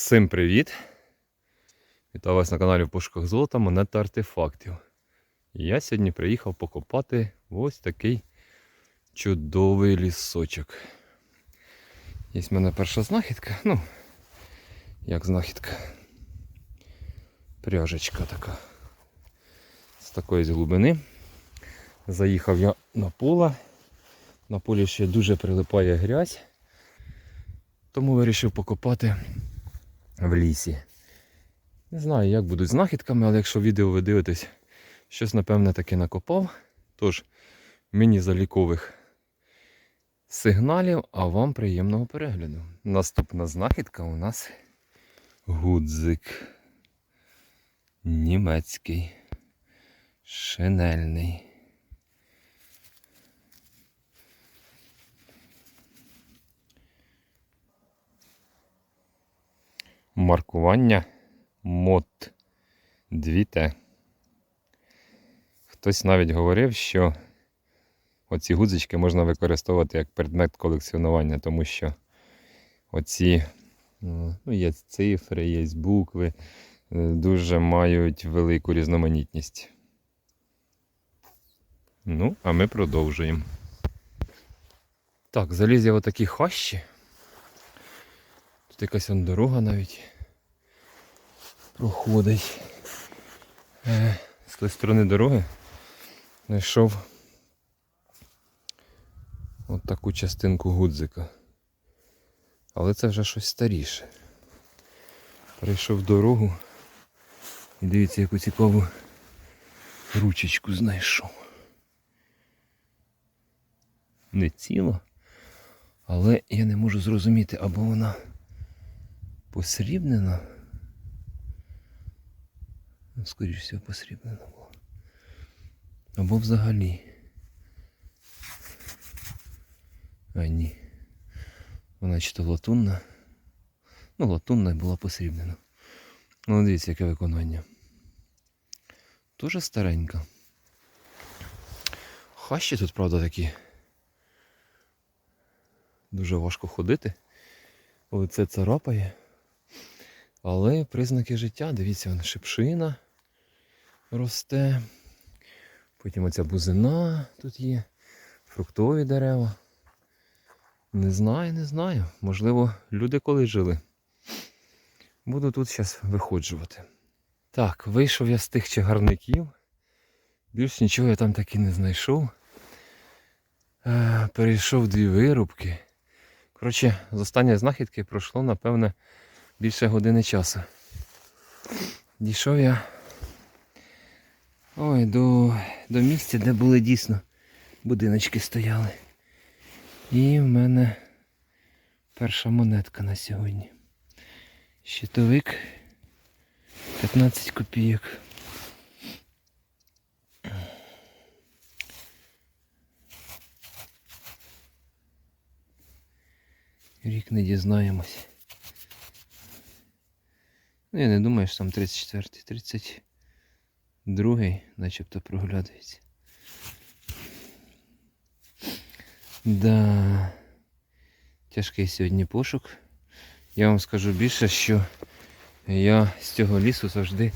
Всім привіт! Вітаю вас на каналі в пошуках золота, монет та артефактів. Я сьогодні приїхав покопати ось такий чудовий лісочок. Є в мене перша знахідка. Ну, як знахідка. Пряжечка така. З такої з глибини. Заїхав я на поле. На полі ще дуже прилипає грязь. Тому вирішив покопати в лісі. Не знаю, як будуть знахідками, але якщо відео ви дивитесь, щось, напевне, таки накопав. Тож, мені залікових сигналів, а вам приємного перегляду. Наступна знахідка у нас гудзик. Німецький. Шинельний. Маркування мод 2Т. Хтось навіть говорив, що оці гудзички можна використовувати як предмет колекціонування, тому що оці ну, є цифри, є букви, е, дуже мають велику різноманітність. Ну, а ми продовжуємо. Так, заліз я в отакі хащі. Тут якась он дорога навіть проходить. Е, з тої сторони дороги знайшов от таку частинку гудзика. Але це вже щось старіше. Перейшов дорогу і дивіться, яку цікаву ручечку знайшов. Не ціла, але я не можу зрозуміти, або вона посрібнена. Ну, скоріше всього, посрібнена була. Або взагалі. А ні. Вона чи то латунна. Ну, латунна була посрібнена. Ну, дивіться, яке виконання. Дуже старенька. Хащі тут, правда, такі. Дуже важко ходити. Лице царапає. Але признаки життя, дивіться, вона шипшина росте. Потім оця бузина тут є, фруктові дерева. Не знаю, не знаю. Можливо, люди колись жили. Буду тут зараз виходжувати. Так, вийшов я з тих чагарників. Більш нічого я там таки не знайшов. Е, перейшов дві вирубки. Коротше, з останньої знахідки пройшло, напевне, більше години часу. Дійшов я ой, до, до місця, де були дійсно будиночки стояли. І в мене перша монетка на сьогодні. Щитовик 15 копійок. Рік не дізнаємось. Ну, я не думаю, що там 34-й, 32-й начебто проглядується. Да. Тяжкий сьогодні пошук. Я вам скажу більше, що я з цього лісу завжди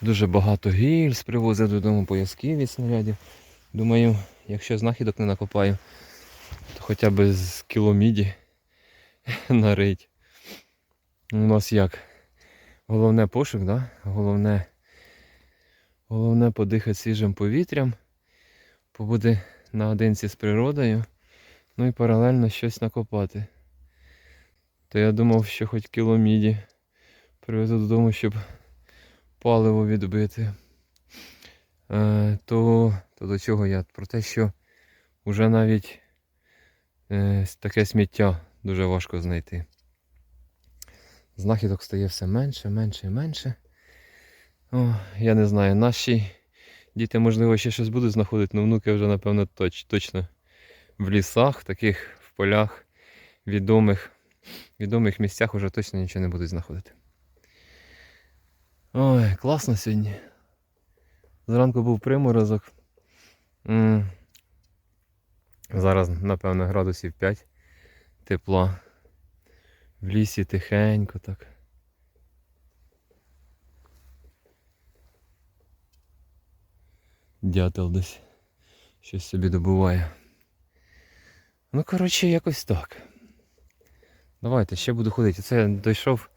дуже багато гільз привозив додому поясків від снарядів. Думаю, якщо знахідок не накопаю, то хоча б з кіло міді нарить. У нас як? Головне пошук, да? головне, головне подихати свіжим повітрям, побути наодинці з природою, ну і паралельно щось накопати. То я думав, що хоч кіло міді привезу додому, щоб паливо відбити. Е, то, то до чого я? Про те, що вже навіть е, таке сміття дуже важко знайти. Знахідок стає все менше, менше і менше. О, я не знаю, наші діти, можливо, ще щось будуть знаходити, але внуки вже, напевно, точ, точно в лісах, таких в полях, відомих, відомих місцях вже точно нічого не будуть знаходити. Ой, класно сьогодні. Зранку був приморозок. Зараз, напевно, градусів 5 тепла. В лісі тихенько так. Дятел десь щось собі добуває. Ну, коротше, якось так. Давайте, ще буду ходити. Це я дійшов,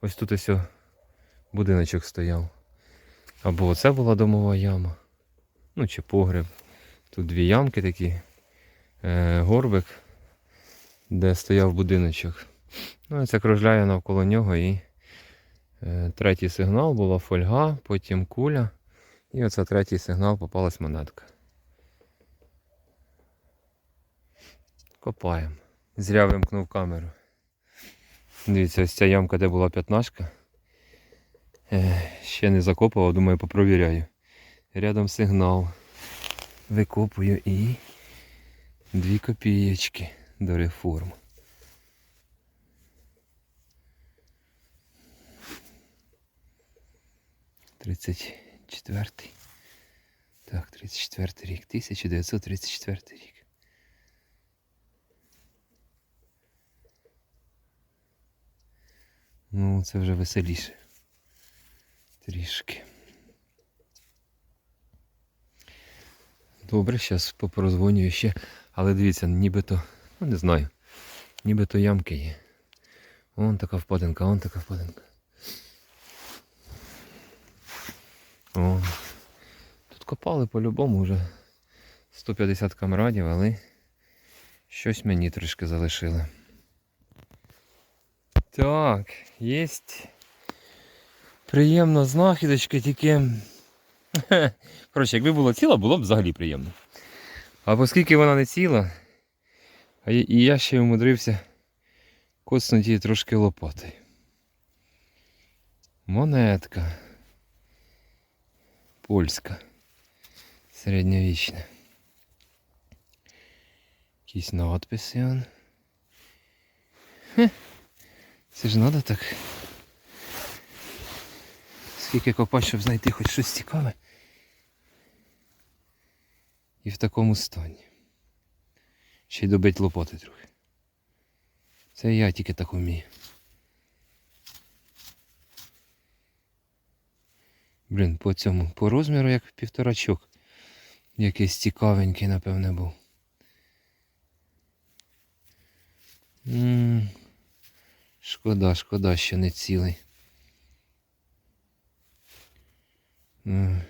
ось тут ось будиночок стояв. Або оце була домова яма. Ну, чи погреб. Тут дві ямки такі. Е, горбик, де стояв будиночок. Ну, це кружляє навколо нього і е, третій сигнал була фольга, потім куля. І оце третій сигнал попалась монетка. Копаємо. Зря вимкнув камеру. Дивіться, ось ця ямка, де була п'ятнашка. Е, ще не закопував, думаю, попровіряю. Рядом сигнал. Викопую і дві копієчки до реформ. Тридцять четвертий. Так, 34 рік. 1934 рік. Ну, це вже веселіше. Трішки. Добре, зараз попрозвонюю ще. Але дивіться, нібито, ну не знаю, нібито ямки є. Вон така впадинка, вон така впадинка. О, тут копали по-любому вже 150 камрадів, але щось мені трошки залишили. Так, є приємна знахідочка, тільки. Коротше, якби було ціла, було б взагалі приємно. А оскільки вона не ціла, і я ще й умудрився коцнути її трошки лопатою. Монетка. Польська. Середньовічна. Якісь надписи. он. Це ж треба так. Скільки копати, щоб знайти хоч щось цікаве. І в такому стані. Ще й добить лопати трохи. Це я тільки так вмію. Блін, по цьому, по розміру як півторачок. Якийсь цікавенький, напевне, був. м Шкода, шкода, що не цілий. М.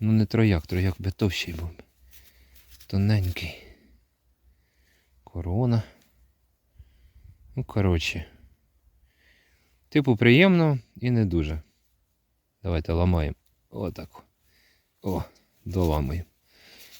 Ну не трояк, трояк би товщий був. Тоненький. Корона. Ну, коротше. Типу приємно і не дуже. Давайте ламаємо. Отак. О, доламуємо.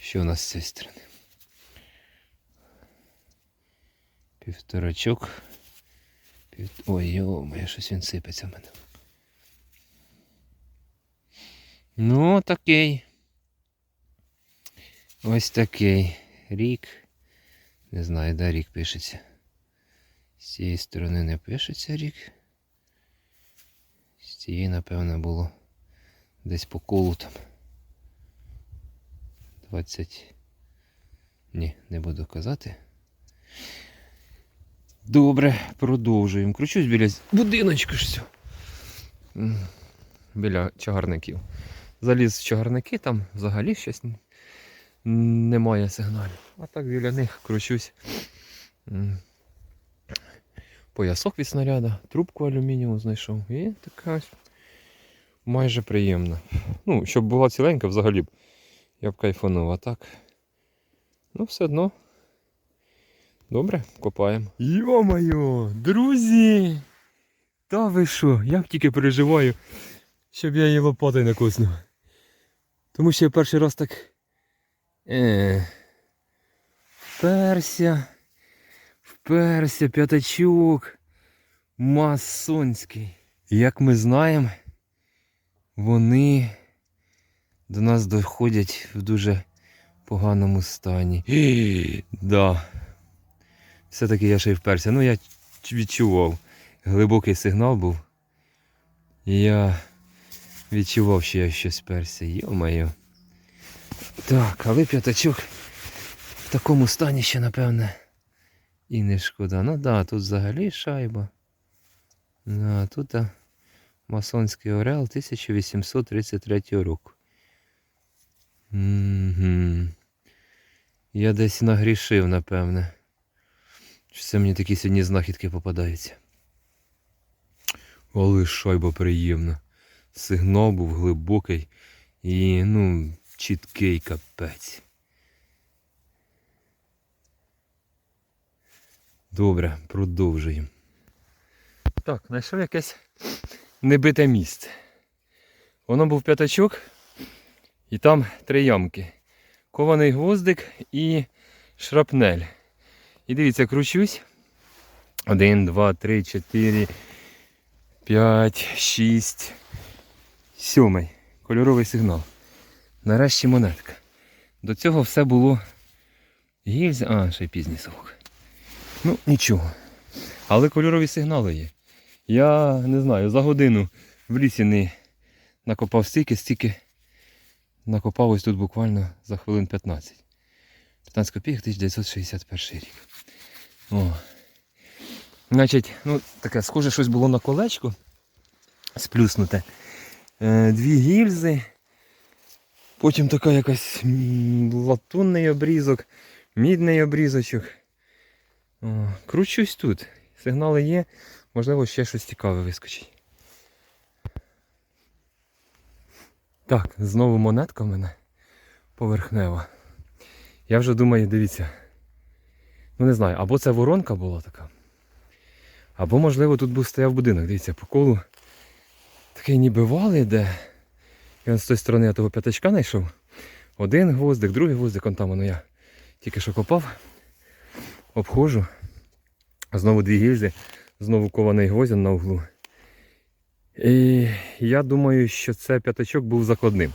Що у нас з цієї сторони? Півторачок. Пів... Ой, йо-моє, щось він сипеться в мене. Ну, такий. Ось такий рік. Не знаю, де рік пишеться. З цієї сторони не пишеться рік. Цієї, напевно, було десь по колу там. 20. Ні, не буду казати. Добре, продовжуємо. Кручусь біля будиночку ж все. Біля чагарників. Заліз в чагарники, там взагалі щось немає сигналів. А так біля них кручусь. Поясок від снаряда, трубку алюмінієву знайшов. І така майже приємна. Ну, щоб була ціленька взагалі б. Я б кайфанув, а так. Ну, все одно. Добре, копаємо. Йо-моє, друзі! Та ви що? Я тільки переживаю, щоб я її лопатою не коснув. Тому що я перший раз так. Е, вперся. Вперся, п'ятачок. Масонський. Як ми знаємо, вони до нас доходять в дуже поганому стані. да. Все-таки я ще й вперся. Ну я відчував. Глибокий сигнал був. Я відчував, що я щось вперся. Йо-моє. Так, але п'ятачок в такому стані ще, напевне, І не шкода. Ну да, тут взагалі шайба. А тут а, масонський орел 1833 року. Угу. Я десь нагрішив, напевне. Чи це мені такі сьогодні знахідки попадаються? Але шайба приємна. Сигнал був глибокий і, ну, чіткий капець. Добре, продовжуємо. Так, знайшов якесь небите місце. Воно був п'ятачок, і там три ямки. Кований гвоздик і шрапнель. І дивіться, кручусь. Один, два, три, чотири, п'ять, шість, сьомий. Кольоровий сигнал. Нарешті монетка. До цього все було гільза. А, ще й пізній совок. Ну, нічого. Але кольорові сигнали є. Я не знаю, за годину в лісі не накопав стільки, стільки накопав ось тут буквально за хвилин 15. 15 копійок 1961 рік. О. Значить, ну, таке схоже, щось було на колечко сплюснуте. Е, дві гільзи. Потім така якась латунний обрізок, мідний обрізочок. Кручусь тут. Сигнали є, можливо, ще щось цікаве вискочить. Так, знову монетка в мене поверхнева. Я вже думаю, дивіться. Ну не знаю, або це воронка була така. Або, можливо, тут був стояв будинок. Дивіться, по колу такий ніби вал іде. І он з тої сторони я того п'ятачка знайшов. Один гвоздик, другий гвоздик, он там воно я тільки що копав. Обходжу. Знову дві гільзи, знову кований гвоздян на углу. І я думаю, що це п'ятачок був закладним.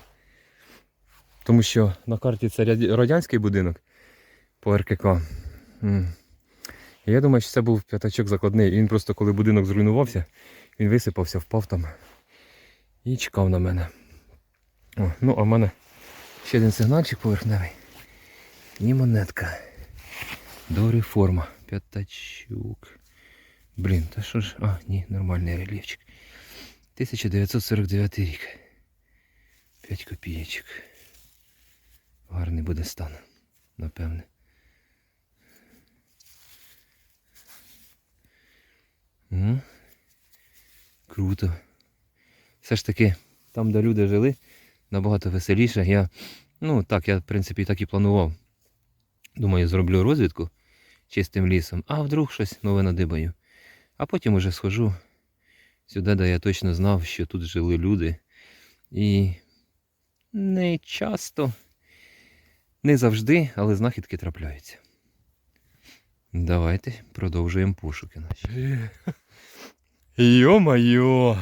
Тому що на карті це радянський будинок по РКК. Я думаю, що це був п'ятачок закладний. І він просто коли будинок зруйнувався, він висипався, впав там і чекав на мене. О, ну, а в мене ще один сигнальчик поверхневий. І монетка. До реформа. П'ятачок. Блін, та що ж. А, ні, нормальний рельєфчик. 1949 рік. 5 копійочок. Гарний буде стан, напевне. Ну, круто. Все ж таки, там, де люди жили, набагато веселіше. Я, ну так, я в принципі так і планував. Думаю, зроблю розвідку чистим лісом, а вдруг щось нове надибаю. А потім уже схожу сюди, де я точно знав, що тут жили люди. І не часто, не завжди, але знахідки трапляються. Давайте продовжуємо пошуки наші. Йо-майо!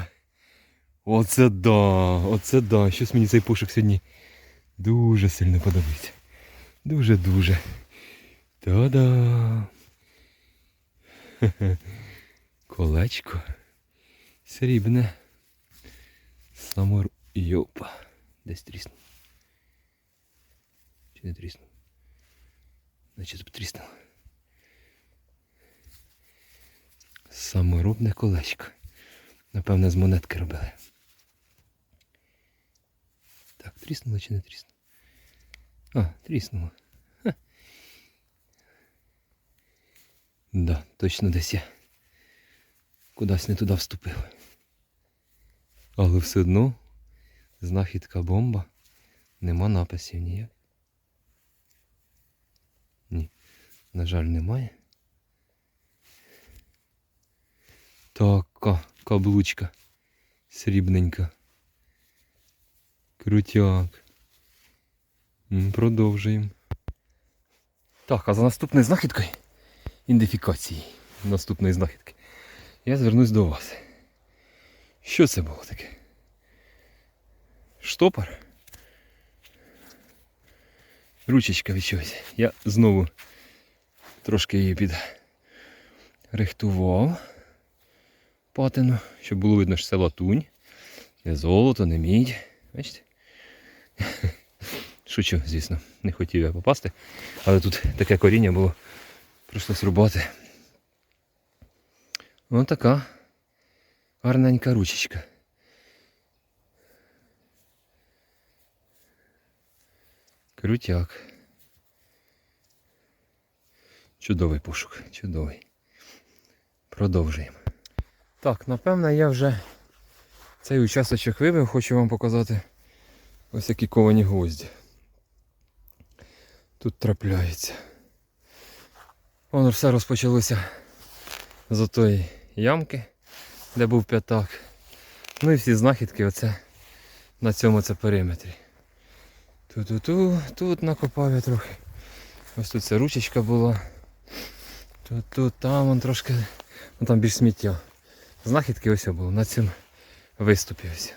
Оце да, оце да. Щось мені цей пошук сьогодні дуже сильно подобається. Дуже-дуже. Та-да! Хе-хе. Колечко. Срібне. Самор... Йопа. Десь тріснув. Чи не тріснув? Значить тріснув. Саморобне колечко. Напевне, з монетки робили. Так, тріснуло чи не тріснуло? А, тріснуло. Да, точно десь я кудись не туди вступив. Але все одно знахідка бомба. Нема написів ніяк. Ні, на жаль, немає. Така каблучка срібненька. Крутяк. Продовжуємо. Так, а за наступною знахідкою ідентифікації наступної знахідки. Я звернусь до вас. Що це було таке? Штопор? Ручечка від чогось. Я знову трошки її підрихтував патину, щоб було видно, що це латунь. Не золото, не мідь. Бачите? Шучу, звісно, не хотів я попасти. Але тут таке коріння було Прийшлось рубати. Ось така гарненька ручечка. Крутяк. Чудовий пошук, чудовий. Продовжуємо. Так, напевно, я вже цей участочок вибив, хочу вам показати ось які ковані гвозді. Тут трапляються. Воно все розпочалося з отої ямки, де був п'ятак. Ну і всі знахідки оце на цьому це периметрі. Ту-ту-ту, тут накопав я трохи. Ось тут ця ручечка була. Тут, тут, там вон трошки. Ну там більш сміття. Знахідки ось було на цьому виступі ось.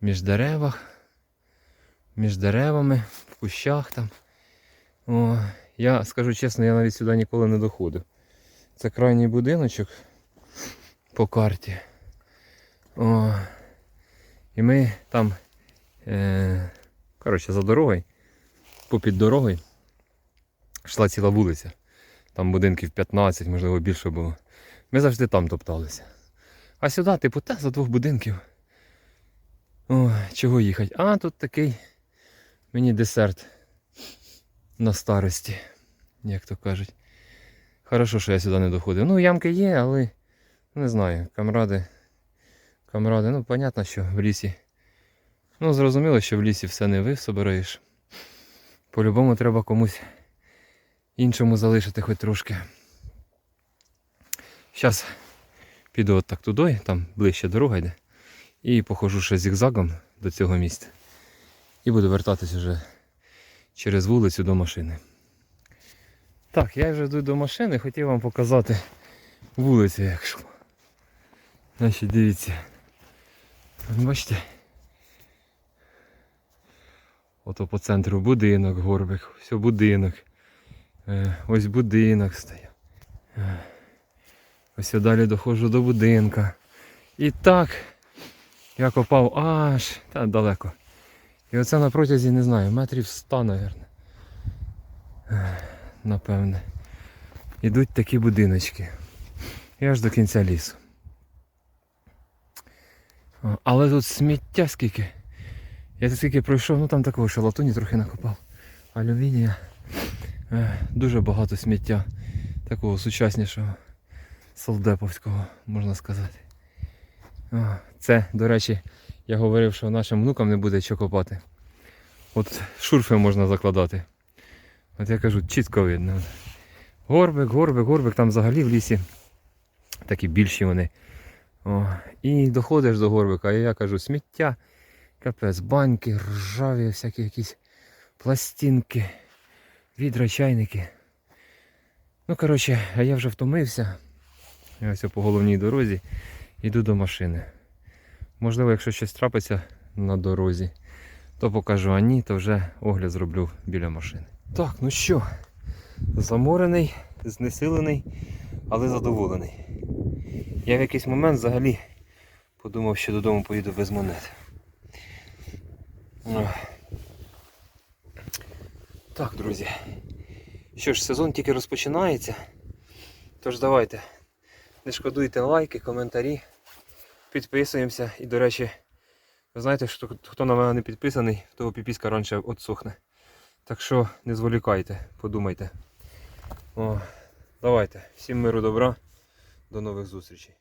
Між деревах. Між деревами, в кущах там. О, я скажу чесно, я навіть сюди ніколи не доходив. Це крайній будиночок по карті. О, і ми там, е, коротше, за дорогою, попід дорогою, йшла ціла вулиця. Там будинків 15, можливо, більше було. Ми завжди там топталися. А сюди, типу, та за двох будинків. О, чого їхати? А тут такий мені десерт на старості, як то кажуть. Хорошо, що я сюди не доходив. Ну, ямки є, але не знаю, камради. Камради, ну, понятно, що в лісі. Ну, зрозуміло, що в лісі все не ви собираєш. По-любому треба комусь іншому залишити хоч трошки. Зараз піду от так туди, там ближче дорога йде. І похожу ще зігзагом до цього місця. І буду вертатись вже через вулицю до машини. Так, я вже йду до машини, хотів вам показати вулицю, як шло. Значить, дивіться. Бачите? Ото по центру будинок, горбик, все будинок. Е, Ось будинок стояв. Е, Ось я далі доходжу до будинка. І так я копав аж та далеко. І оце на протязі, не знаю, метрів 100, мабуть. Напевне. Ідуть такі будиночки. І аж до кінця лісу. Але тут сміття скільки. Я тут скільки пройшов, ну там такого ще латуні трохи накопав. Алюмінія. Е, Дуже багато сміття. Такого сучаснішого солдеповського, можна сказати. Це, до речі, я говорив, що нашим внукам не буде що копати. От шурфи можна закладати. От я кажу, чітко видно. Горбик, горбик, горбик, там взагалі в лісі. Такі більші вони. О, і доходиш до горбика, і я кажу, сміття, капець, баньки, ржаві, всякі якісь пластинки, відра, чайники. Ну, коротше, а я вже втомився. Я ось по головній дорозі йду до машини. Можливо, якщо щось трапиться на дорозі, то покажу, а ні, то вже огляд зроблю біля машини. Так, ну що, заморений, знесилений, але задоволений. Я в якийсь момент взагалі подумав, що додому поїду без монет. Так, друзі. Що ж, сезон тільки розпочинається. Тож давайте. Не шкодуйте лайки, коментарі. Підписуємося. І, до речі, ви знаєте, що хто на мене не підписаний, того піпіска раніше отсохне. Так що не зволікайте, подумайте. О, давайте. Всім миру добра. До нових зустрічей.